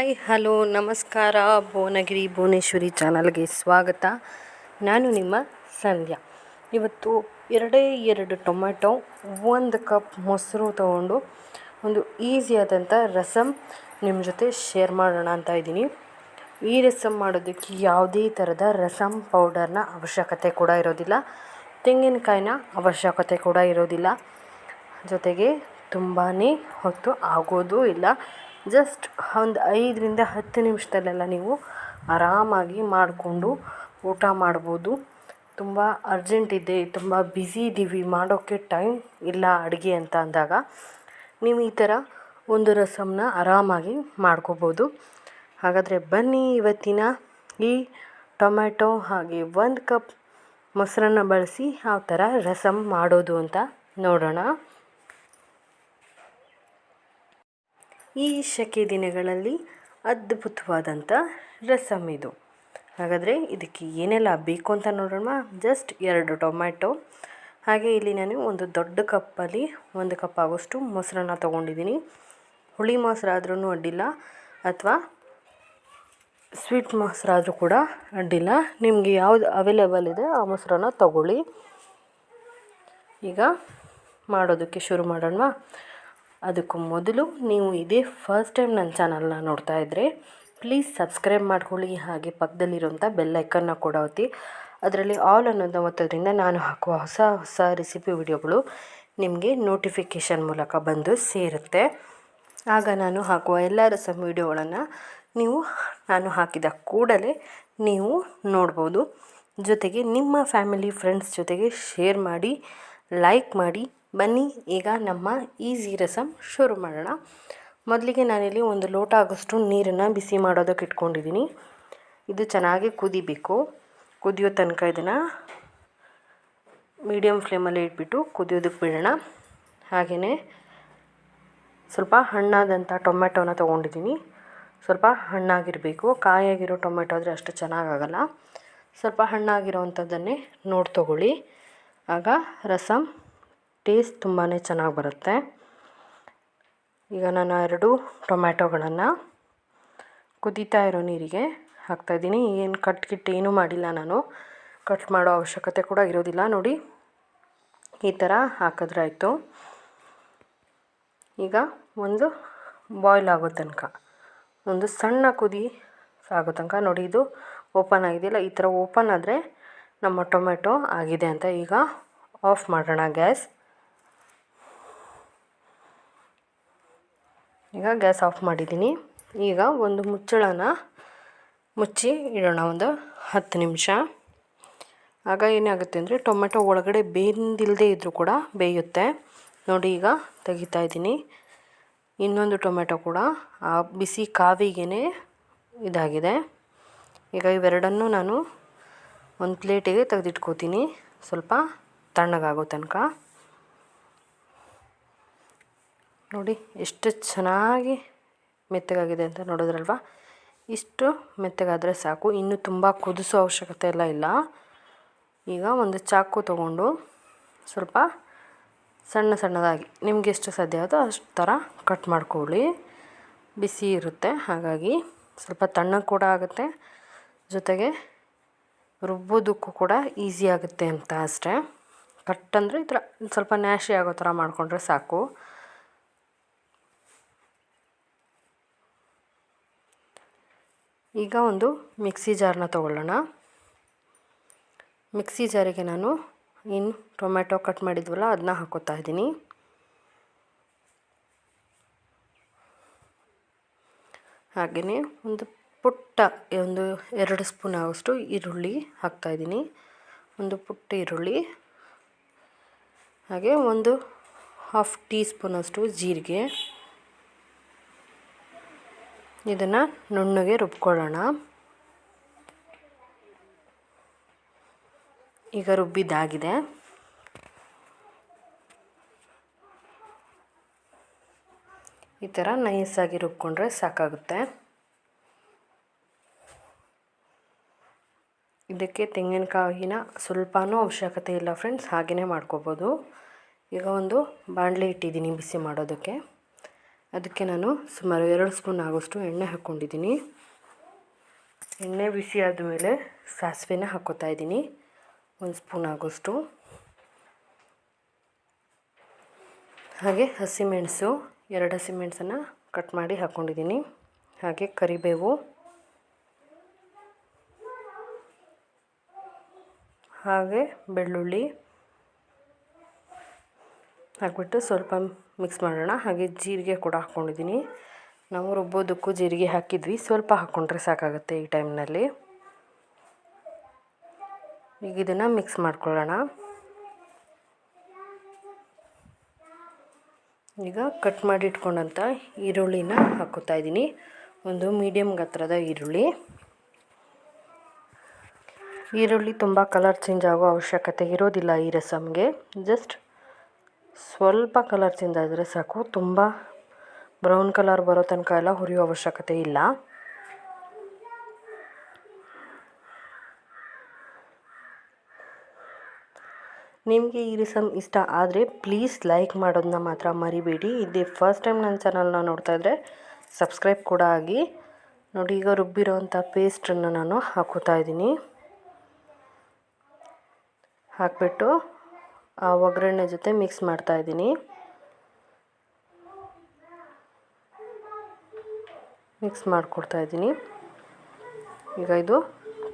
Hi, hello, ನಮಸ್ಕಾರ. ಭುವನಗಿರಿ, ಭುವನೇಶ್ವರಿ ಚಾನಲ್ಗೆ ಸ್ವಾಗತ. ನಾನು ನಿಮ್ಮ ಸಂಧ್ಯಾ. ಇವತ್ತು ಎರಡೇ ಎರಡು ಟೊಮೆಟೊ ಒಂದು ಕಪ್ ಮೊಸರು ತಗೊಂಡು ಒಂದು ಈಸಿಯಾದಂಥ ರಸಮ್ ನಿಮ್ಮ ಜೊತೆ ಶೇರ್ ಮಾಡೋಣ ಅಂತ ಇದ್ದೀನಿ. ಈ ರಸಮ್ ಮಾಡೋದಕ್ಕೆ ಯಾವುದೇ ಥರದ ರಸಮ್ ಪೌಡರ್ನ ಅವಶ್ಯಕತೆ ಕೂಡ ಇರೋದಿಲ್ಲ. ತೆಂಗಿನಕಾಯಿನ ಅವಶ್ಯಕತೆ ಕೂಡ ಇರೋದಿಲ್ಲ. ಜೊತೆಗೆ ತುಂಬಾ ಹೊತ್ತು ಆಗೋದೂ ಇಲ್ಲ. ಜಸ್ಟ್ ಒಂದು ಐದರಿಂದ ಹತ್ತು ನಿಮಿಷದಲ್ಲೆಲ್ಲ ನೀವು ಆರಾಮಾಗಿ ಮಾಡಿಕೊಂಡು ಊಟ ಮಾಡ್ಬೋದು. ತುಂಬ ಅರ್ಜೆಂಟ್ ಇದೆ, ತುಂಬ ಬ್ಯುಸಿ ಇದ್ದೀವಿ ಮಾಡೋಕ್ಕೆ ಟೈಮ್ ಇಲ್ಲ ಅಡುಗೆ ಅಂತ ಅಂದಾಗ ನೀವು ಈ ಥರ ಒಂದು ರಸಮನ್ನ ಆರಾಮಾಗಿ ಮಾಡ್ಕೋಬೋದು. ಹಾಗಾದರೆ ಬನ್ನಿ ಇವತ್ತಿನ ಈ ಟೊಮ್ಯಾಟೊ ಹಾಗೆ ಒಂದು ಕಪ್ ಮೊಸರನ್ನ ಬಳಸಿ ಯಾವ ಥರ ರಸಮ್ ಮಾಡೋದು ಅಂತ ನೋಡೋಣ. ಈ ಸೆಕೆ ದಿನಗಳಲ್ಲಿ ಅದ್ಭುತವಾದಂಥ ರಸಮ್ ಇದು. ಹಾಗಾದರೆ ಇದಕ್ಕೆ ಏನೆಲ್ಲ ಬೇಕು ಅಂತ ನೋಡೋಣ. ಜಸ್ಟ್ ಎರಡು ಟೊಮ್ಯಾಟೊ. ಹಾಗೆ ಇಲ್ಲಿ ನಾನು ಒಂದು ದೊಡ್ಡ ಕಪ್ಪಲ್ಲಿ ಒಂದು ಕಪ್ ಆಗೋಷ್ಟು ಮೊಸರನ್ನ ತೊಗೊಂಡಿದ್ದೀನಿ. ಹುಳಿ ಮೊಸರಾದ್ರೂ ಅಡ್ಡಿಲ್ಲ. ಅಥವಾ ಸ್ವೀಟ್ ಮೊಸರಾದರೂ ಕೂಡ ಅಡ್ಡಿಲ್ಲ. ನಿಮಗೆ ಯಾವುದು ಅವೈಲೇಬಲ್ ಇದೆ ಆ ಮೊಸರನ್ನ ತಗೊಳ್ಳಿ. ಈಗ ಮಾಡೋದಕ್ಕೆ ಶುರು ಮಾಡೋಣ. ಅದಕ್ಕೂ ಮೊದಲು ನೀವು ಇದೇ ಫಸ್ಟ್ ಟೈಮ್ ನನ್ನ ಚಾನಲ್ನ ನೋಡ್ತಾ ಇದ್ದರೆ ಪ್ಲೀಸ್ ಸಬ್ಸ್ಕ್ರೈಬ್ ಮಾಡ್ಕೊಳ್ಳಿ. ಹಾಗೆ ಪಕ್ಕದಲ್ಲಿರುವಂಥ ಬೆಲ್ಲೈಕನ್ನ ಕೂಡ ಒತ್ತಿ. ಅದರಲ್ಲಿ ಆಲ್ ಅನ್ನೋದು ಒತ್ತೋದ್ರಿಂದ ನಾನು ಹಾಕುವ ಹೊಸ ಹೊಸ ರೆಸಿಪಿ ವಿಡಿಯೋಗಳು ನಿಮಗೆ ನೋಟಿಫಿಕೇಷನ್ ಮೂಲಕ ಬಂದು ಸೇರುತ್ತೆ. ಆಗ ನಾನು ಹಾಕುವ ಎಲ್ಲ ರಸಮ್ ವಿಡಿಯೋಗಳನ್ನು ನೀವು, ನಾನು ಹಾಕಿದ ಕೂಡಲೇ ನೀವು ನೋಡ್ಬೋದು. ಜೊತೆಗೆ ನಿಮ್ಮ ಫ್ಯಾಮಿಲಿ ಫ್ರೆಂಡ್ಸ್ ಜೊತೆಗೆ ಶೇರ್ ಮಾಡಿ ಲೈಕ್ ಮಾಡಿ. ಬನ್ನಿ, ಈಗ ನಮ್ಮ ಈಸಿ ರಸಮ್ ಶುರು ಮಾಡೋಣ. ಮೊದಲಿಗೆ ನಾನಿಲ್ಲಿ ಒಂದು ಲೋಟ ಆಗೋಷ್ಟು ನೀರನ್ನು ಬಿಸಿ ಮಾಡೋದಕ್ಕೆ ಇಟ್ಕೊಂಡಿದ್ದೀನಿ. ಇದು ಚೆನ್ನಾಗಿ ಕುದಿಬೇಕು. ಕುದಿಯೋ ತನಕ ಇದನ್ನು ಮೀಡಿಯಮ್ ಫ್ಲೇಮಲ್ಲಿ ಇಟ್ಬಿಟ್ಟು ಕುದಿಯೋದಕ್ಕೆ ಬಿಡೋಣ. ಹಾಗೆಯೇ ಸ್ವಲ್ಪ ಹಣ್ಣಾದಂಥ ಟೊಮೆಟೊನ ತೊಗೊಂಡಿದ್ದೀನಿ. ಸ್ವಲ್ಪ ಹಣ್ಣಾಗಿರಬೇಕು. ಕಾಯಾಗಿರೋ ಟೊಮೆಟೊ ಆದರೆ ಅಷ್ಟು ಚೆನ್ನಾಗಾಗಲ್ಲ. ಸ್ವಲ್ಪ ಹಣ್ಣಾಗಿರೋ ಅಂಥದ್ದನ್ನೇ ನೋಡಿ ತೊಗೊಳ್ಳಿ. ಆಗ ರಸಮ್ ಟೇಸ್ಟ್ ತುಂಬಾ ಚೆನ್ನಾಗಿ ಬರುತ್ತೆ. ಈಗ ನಾನು ಎರಡು ಟೊಮ್ಯಾಟೊಗಳನ್ನು ಕುದೀತಾ ಇರೋ ನೀರಿಗೆ ಹಾಕ್ತಾಯಿದ್ದೀನಿ ಏನು ಕಟ್ ಕಿಟ್ ಏನೂ ಮಾಡಿಲ್ಲ ನಾನು. ಕಟ್ ಮಾಡೋ ಅವಶ್ಯಕತೆ ಕೂಡ ಇರೋದಿಲ್ಲ. ನೋಡಿ, ಈ ಥರ ಹಾಕಿದ್ರೆ ಆಯಿತು. ಈಗ ಒಂದು ಬಾಯ್ಲ್ ಆಗೋ ತನಕ, ಒಂದು ಸಣ್ಣ ಕುದಿ ಆಗೋ ತನಕ, ನೋಡಿ, ಇದು ಓಪನ್ ಆಗಿದೆಯಲ್ಲ, ಈ ಥರ ಓಪನ್ ಆದರೆ ನಮ್ಮ ಟೊಮೆಟೊ ಆಗಿದೆ ಅಂತ ಈಗ ಆಫ್ ಮಾಡೋಣ ಗ್ಯಾಸ್ ಈಗ ಗ್ಯಾಸ್ ಆಫ್ ಮಾಡಿದ್ದೀನಿ. ಈಗ ಒಂದು ಮುಚ್ಚಳನ ಮುಚ್ಚಿ ಇಡೋಣ ಒಂದು ಹತ್ತು ನಿಮಿಷ. ಆಗ ಏನಾಗುತ್ತೆ ಅಂದರೆ ಟೊಮೆಟೊ ಒಳಗಡೆ ಬೇಂದಿಲ್ಲದೆ ಇದ್ದರೂ ಕೂಡ ಬೇಯುತ್ತೆ. ನೋಡಿ ಈಗ ತೆಗಿತಾ ಇದ್ದೀನಿ. ಇನ್ನೊಂದು ಟೊಮೆಟೊ ಕೂಡ ಆ ಬಿಸಿ ಕಾವಿಗೇ ಇದಾಗಿದೆ. ಈಗ ಇವೆರಡನ್ನೂ ನಾನು ಒಂದು ಪ್ಲೇಟಿಗೆ ತೆಗೆದಿಟ್ಕೋತೀನಿ. ಸ್ವಲ್ಪ ತಣ್ಣಗಾಗೋ ತನಕ. ನೋಡಿ ಎಷ್ಟು ಚೆನ್ನಾಗಿ ಮೆತ್ತಗಾಗಿದೆ ಅಂತ ನೋಡಿದ್ರಲ್ವ? ಇಷ್ಟು ಮೆತ್ತಗಾದರೆ ಸಾಕು. ಇನ್ನು ತುಂಬ ಕುದಿಸೋ ಅವಶ್ಯಕತೆ ಎಲ್ಲ ಇಲ್ಲ. ಈಗ ಒಂದು ಚಾಕು ತಗೊಂಡು ಸ್ವಲ್ಪ ಸಣ್ಣ ಸಣ್ಣದಾಗಿ, ನಿಮಗೆ ಎಷ್ಟು ಸಾಧ್ಯ ಆಗುತ್ತೋ ಅಷ್ಟು ಥರ ಕಟ್ ಮಾಡ್ಕೊಳ್ಳಿ. ಬಿಸಿ ಇರುತ್ತೆ, ಹಾಗಾಗಿ ಸ್ವಲ್ಪ ತಣ್ಣಗೆ ಕೂಡ ಆಗುತ್ತೆ. ಜೊತೆಗೆ ರುಬ್ಬೋದಕ್ಕೂ ಕೂಡ ಈಸಿ ಆಗುತ್ತೆ ಅಂತ ಅಷ್ಟೇ. ಕಟ್ ಅಂದರೆ ಈ ಥರ ಸ್ವಲ್ಪ ನ್ಯಾಶಿ ಆಗೋ ಥರ ಮಾಡಿಕೊಂಡ್ರೆ ಸಾಕು. ಈಗ ಒಂದು ಮಿಕ್ಸಿ ಜಾರನ್ನ ತೊಗೊಳ್ಳೋಣ. ಮಿಕ್ಸಿ ಜಾರಿಗೆ ನಾನು ಇನ್ನು ಟೊಮ್ಯಾಟೊ ಕಟ್ ಮಾಡಿದ್ವಲ್ಲ ಅದನ್ನ ಹಾಕೋತಾ ಇದ್ದೀನಿ. ಹಾಗೆಯೇ ಒಂದು ಪುಟ್ಟ ಒಂದು ಎರಡು ಸ್ಪೂನ್ ಆಗೋಷ್ಟು ಈರುಳ್ಳಿ ಹಾಕ್ತಾಯಿದ್ದೀನಿ ಒಂದು ಪುಟ್ಟ ಈರುಳ್ಳಿ. ಹಾಗೆ ಒಂದು ಹಾಫ್ ಟೀ ಸ್ಪೂನಷ್ಟು ಜೀರಿಗೆ. ಇದನ್ನು ನುಣ್ಣಗೆ ರುಬ್ಕೊಳ್ಳೋಣ. ಈಗ ರುಬ್ಬಿದ್ದಾಗಿದೆ. ಈ ಥರ ನೈಸಾಗಿ ರುಬ್ಕೊಂಡ್ರೆ ಸಾಕಾಗುತ್ತೆ. ಇದಕ್ಕೆ ತೆಂಗಿನಕಾಯಿನ ಸ್ವಲ್ಪನೂ ಅವಶ್ಯಕತೆ ಇಲ್ಲ ಫ್ರೆಂಡ್ಸ್ ಹಾಗೆಯೇ ಮಾಡ್ಕೋಬೋದು. ಈಗ ಒಂದು ಬಾಣಲೆ ಇಟ್ಟಿದ್ದೀನಿ ಬಿಸಿ ಮಾಡೋದಕ್ಕೆ. ಅದಕ್ಕೆ ನಾನು ಸುಮಾರು ಎರಡು ಸ್ಪೂನ್ ಆಗೋಷ್ಟು ಎಣ್ಣೆ ಹಾಕ್ಕೊಂಡಿದ್ದೀನಿ. ಎಣ್ಣೆ ಬಿಸಿ ಆದಮೇಲೆ ಸಾಸಿವೆನ ಹಾಕೋತಾ ಇದ್ದೀನಿ. ಒಂದು ಸ್ಪೂನ್ ಆಗೋಷ್ಟು. ಹಾಗೆ ಹಸಿಮೆಣಸು ಎರಡು ಹಸಿಮೆಣಸನ್ನು ಕಟ್ ಮಾಡಿ ಹಾಕ್ಕೊಂಡಿದ್ದೀನಿ. ಹಾಗೆ ಕರಿಬೇವು. ಹಾಗೆ ಬೆಳ್ಳುಳ್ಳಿ. ಹಾಕ್ಬಿಟ್ಟು ಸ್ವಲ್ಪ ಮಿಕ್ಸ್ ಮಾಡೋಣ. ಹಾಗೆ ಜೀರಿಗೆ ಕೂಡ ಹಾಕ್ಕೊಂಡಿದ್ದೀನಿ. ನಾವು ರುಬ್ಬೋದಕ್ಕೂ ಜೀರಿಗೆ ಹಾಕಿದ್ವಿ. ಸ್ವಲ್ಪ ಹಾಕ್ಕೊಂಡ್ರೆ ಸಾಕಾಗುತ್ತೆ ಈ ಟೈಮ್ನಲ್ಲಿ. ಈಗ ಇದನ್ನು ಮಿಕ್ಸ್ ಮಾಡ್ಕೊಳ್ಳೋಣ. ಈಗ ಕಟ್ ಮಾಡಿ ಇಟ್ಕೊಂಡಂಥ ಈರುಳ್ಳಿನ ಹಾಕೋತಾ ಇದ್ದೀನಿ. ಒಂದು ಮೀಡಿಯಮ್ ಗಾತ್ರದ ಈರುಳ್ಳಿ. ಈರುಳ್ಳಿ ತುಂಬ ಕಲರ್ ಚೇಂಜ್ ಆಗೋ ಅವಶ್ಯಕತೆ ಇರೋದಿಲ್ಲ ಈ ರಸಮ್ಗೆ ಜಸ್ಟ್ ಸ್ವಲ್ಪ ಕಲರ್ ಚಿಂದಾದರೆ ಸಾಕು. ತುಂಬ ಬ್ರೌನ್ ಕಲರ್ ಬರೋ ತನಕ ಎಲ್ಲ ಹುರಿಯೋ ಅವಶ್ಯಕತೆ ಇಲ್ಲ. ನಿಮಗೆ ಈ ರಿಸಮ್ ಇಷ್ಟ ಆದರೆ ಪ್ಲೀಸ್ ಲೈಕ್ ಮಾಡೋದನ್ನ ಮಾತ್ರ ಮರಿಬೇಡಿ. ಇದೇ ಫಸ್ಟ್ ಟೈಮ್ ನನ್ನ ಚಾನಲ್ನ ನೋಡ್ತಾ ಇದ್ದರೆ ಸಬ್ಸ್ಕ್ರೈಬ್ ಕೂಡ ಆಗಿ. ನೋಡಿ, ಈಗ ರುಬ್ಬಿರೋವಂಥ ಪೇಸ್ಟನ್ನು ನಾನು ಹಾಕೋತಾ ಇದ್ದೀನಿ. ಹಾಕಿಬಿಟ್ಟು ಒಗ್ಗರಣೆ ಜೊತೆ ಮಿಕ್ಸ್ ಮಾಡ್ತಾ ಇದ್ದೀನಿ. ಮಿಕ್ಸ್ ಮಾಡಿಕೊಡ್ತಾ ಇದ್ದೀನಿ. ಈಗ ಇದು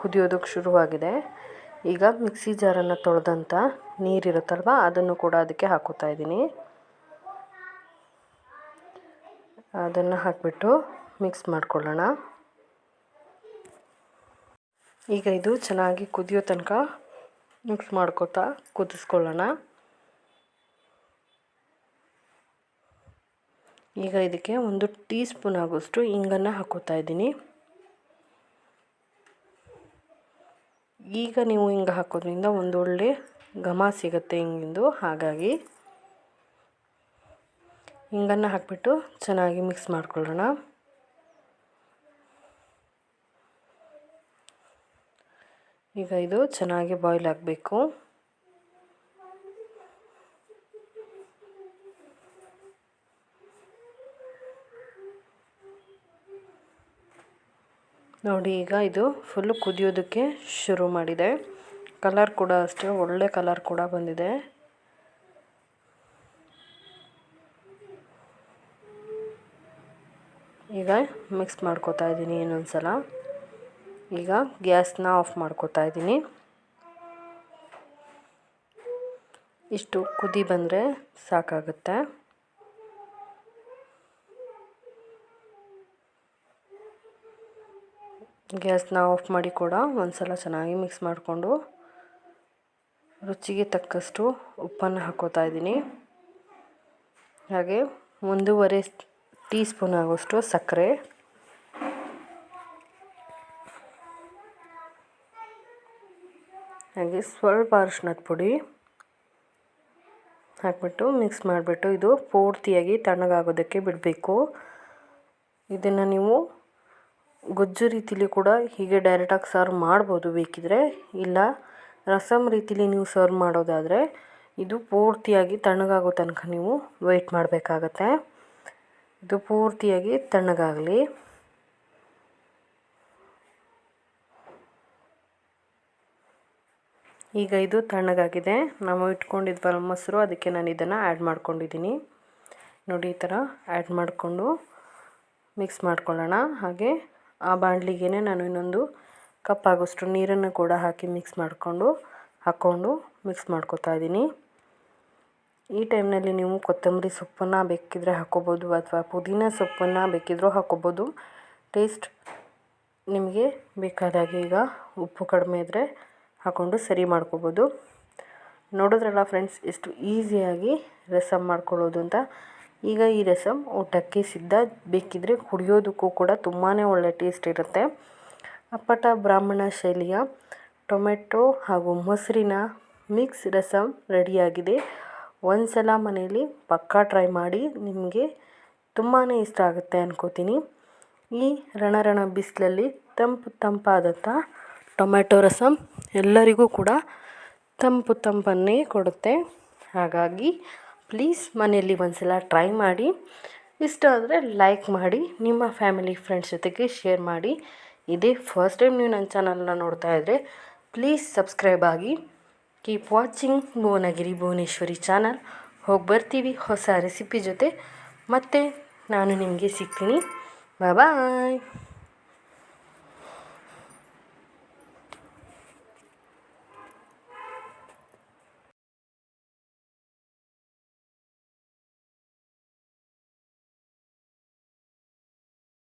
ಕುದಿಯೋದಕ್ಕೆ ಶುರುವಾಗಿದೆ. ಈಗ ಮಿಕ್ಸಿ ಜಾರನ್ನು ತೊಳೆದಂಥ ನೀರಿರುತ್ತಲ್ವ, ಅದನ್ನು ಕೂಡ ಅದಕ್ಕೆ ಹಾಕೋತಾ ಇದ್ದೀನಿ. ಅದನ್ನು ಹಾಕಿಬಿಟ್ಟು ಮಿಕ್ಸ್ ಮಾಡಿಕೊಳ್ಳೋಣ. ಈಗ ಇದು ಚೆನ್ನಾಗಿ ಕುದಿಯೋ ತನಕ ಮಿಕ್ಸ್ ಮಾಡ್ಕೋತಾ ಕುದಿಸ್ಕೊಳ್ಳೋಣ. ಈಗ ಇದಕ್ಕೆ ಒಂದು ಟೀ ಸ್ಪೂನ್ ಆಗೋಷ್ಟು ಹಿಂಗನ್ನು ಹಾಕೋತಾ ಇದ್ದೀನಿ. ಈಗ ನೀವು ಹಿಂಗೆ ಹಾಕೋದ್ರಿಂದ ಒಳ್ಳೆ ಘಮ ಸಿಗುತ್ತೆ ಹಿಂಗಿಂದು ಹಾಗಾಗಿ ಹಿಂಗನ್ನು ಹಾಕಿಬಿಟ್ಟು ಚೆನ್ನಾಗಿ ಮಿಕ್ಸ್ ಮಾಡ್ಕೊಳ್ಳೋಣ. ಈಗ ಇದು ಚೆನ್ನಾಗಿ ಬಾಯ್ಲ್ ಆಗಬೇಕು. ನೋಡಿ ಈಗ ಇದು ಫುಲ್ಲು ಕುದಿಯೋದಕ್ಕೆ ಶುರು ಮಾಡಿದೆ. ಕಲರ್ ಕೂಡ ಅಷ್ಟೇ, ಒಳ್ಳೆ ಕಲರ್ ಕೂಡ ಬಂದಿದೆ. ಈಗ ಮಿಕ್ಸ್ ಮಾಡ್ಕೋತಾ ಇದ್ದೀನಿ ಇನ್ನೊಂದು ಸಲ ಈಗ ಗ್ಯಾಸ್ನ ಆಫ್ ಮಾಡ್ಕೋತಾ ಇದ್ದೀನಿ. ಇಷ್ಟು ಕುದಿ ಬಂದರೆ ಸಾಕಾಗುತ್ತೆ. ಗ್ಯಾಸ್ನ ಆಫ್ ಮಾಡಿ ಕೂಡ ಒಂದು ಸಲ ಚೆನ್ನಾಗಿ ಮಿಕ್ಸ್ ಮಾಡಿಕೊಂಡು ರುಚಿಗೆ ತಕ್ಕಷ್ಟು ಉಪ್ಪನ್ನು ಹಾಕೋತಾ ಇದ್ದೀನಿ. ಹಾಗೆ ಒಂದೂವರೆ ಟೀ ಸ್ಪೂನ್ ಆಗೋಷ್ಟು ಸಕ್ಕರೆ. ಹಾಗೆ ಸ್ವಲ್ಪ ಅರಿಶಿನದ ಪುಡಿ ಹಾಕ್ಬಿಟ್ಟು ಮಿಕ್ಸ್ ಮಾಡಿಬಿಟ್ಟು ಇದು ಪೂರ್ತಿಯಾಗಿ ತಣ್ಣಗಾಗೋದಕ್ಕೆ ಬಿಡಬೇಕು. ಇದನ್ನು ನೀವು ಗೊಜ್ಜು ರೀತಿಲಿ ಕೂಡ ಹೀಗೆ ಡೈರೆಕ್ಟಾಗಿ ಸರ್ವ್ ಮಾಡ್ಬೋದು ಬೇಕಿದ್ರೆ. ಇಲ್ಲ ರಸಮ್ ರೀತಿಲಿ ನೀವು ಸರ್ವ್ ಮಾಡೋದಾದರೆ ಇದು ಪೂರ್ತಿಯಾಗಿ ತಣ್ಣಗಾಗೋ ತನಕ ನೀವು ವೆಯ್ಟ್ ಮಾಡಬೇಕಾಗತ್ತೆ. ಇದು ಪೂರ್ತಿಯಾಗಿ ತಣ್ಣಗಾಗಲಿ. ಈಗ ಇದು ತಣ್ಣಗಾಗಿದೆ. ನಾವು ಇಟ್ಕೊಂಡಿದ್ವಲ್ಲ ಮೊಸರು, ಅದಕ್ಕೆ ನಾನು ಇದನ್ನು ಆ್ಯಡ್ ಮಾಡ್ಕೊಂಡಿದ್ದೀನಿ. ನೋಡಿ ಈ ಥರ ಆ್ಯಡ್ ಮಾಡಿಕೊಂಡು ಮಿಕ್ಸ್ ಮಾಡ್ಕೊಳ್ಳೋಣ. ಹಾಗೆ ಆ ಬಾಣಲಿಗೆ ನಾನು ಇನ್ನೊಂದು ಕಪ್ ಆಗೋಷ್ಟು ನೀರನ್ನು ಕೂಡ ಹಾಕಿ ಮಿಕ್ಸ್ ಮಾಡಿಕೊಂಡು, ಹಾಕ್ಕೊಂಡು ಮಿಕ್ಸ್ ಮಾಡ್ಕೊತಾ ಇದ್ದೀನಿ. ಈ ಟೈಮ್ನಲ್ಲಿ ನೀವು ಕೊತ್ತಂಬರಿ ಸೊಪ್ಪನ್ನು ಬೇಕಿದ್ರೆ ಹಾಕ್ಕೋಬೋದು ಅಥವಾ ಪುದೀನ ಸೊಪ್ಪನ್ನು ಬೇಕಿದ್ರೂ ಹಾಕ್ಕೋಬೋದು. ಟೇಸ್ಟ್ ನಿಮಗೆ ಬೇಕಾದಾಗೆ ಈಗ ಉಪ್ಪು ಕಡಿಮೆ ಇದ್ದರೆ ಹಾಕ್ಕೊಂಡು ಸರಿ ಮಾಡ್ಕೋಬೋದು. ನೋಡಿದ್ರಲ್ಲ ಫ್ರೆಂಡ್ಸ್ ಎಷ್ಟು ಈಸಿಯಾಗಿ ರಸಮ್ ಮಾಡ್ಕೊಳ್ಳೋದು ಅಂತ. ಈಗ ಈ ರಸಮ್ ಊಟಕ್ಕೆ ಸಿದ್ಧ ಬೇಕಿದ್ದರೆ ಕುಡಿಯೋದಕ್ಕೂ ಕೂಡ ತುಂಬಾ ಒಳ್ಳೆ ಟೇಸ್ಟ್ ಇರುತ್ತೆ. ಅಪ್ಪಟ ಬ್ರಾಹ್ಮಣ ಶೈಲಿಯ ಟೊಮೆಟೊ ಹಾಗೂ ಮೊಸರಿನ ಮಿಕ್ಸ್ ರಸಮ್ ರೆಡಿಯಾಗಿದೆ. ಒಂದು ಸಲ ಮನೆಯಲ್ಲಿ ಪಕ್ಕಾ ಟ್ರೈ ಮಾಡಿ ನಿಮಗೆ ತುಂಬಾ ಇಷ್ಟ ಆಗುತ್ತೆ ಅನ್ಕೋತೀನಿ. ಈ ರಣರಣ ಬಿಸಿಲಲ್ಲಿ ತಂಪು ತಂಪಾದಂಥ ಟೊಮೆಟೊ ರಸಮ್ ಎಲ್ಲರಿಗೂ ಕೂಡ ತಂಪು ತಂಪನ್ನೇ ಕೊಡುತ್ತೆ. ಹಾಗಾಗಿ ಪ್ಲೀಸ್ ಮನೆಯಲ್ಲಿ ಒಂದು ಸಲ ಟ್ರೈ ಮಾಡಿ. ಇಷ್ಟ ಆದರೆ ಲೈಕ್ ಮಾಡಿ, ನಿಮ್ಮ ಫ್ಯಾಮಿಲಿ ಫ್ರೆಂಡ್ಸ್ ಜೊತೆಗೆ ಶೇರ್ ಮಾಡಿ. ಇದೇ ಫಸ್ಟ್ ಟೈಮ್ ನೀವು ನನ್ನ ಚಾನಲ್ನ ನೋಡ್ತಾ ಇದ್ದರೆ ಪ್ಲೀಸ್ ಸಬ್ಸ್ಕ್ರೈಬ್ ಆಗಿ. Keep watching Bhuvanagiri Bhuvaneshwari channel ಹೋಗಿ ಬರ್ತೀವಿ ಹೊಸ ರೆಸಿಪಿ ಜೊತೆ. ಮತ್ತು ನಾನು ನಿಮಗೆ ಸಿಗ್ತೀನಿ. ಬಾಯ್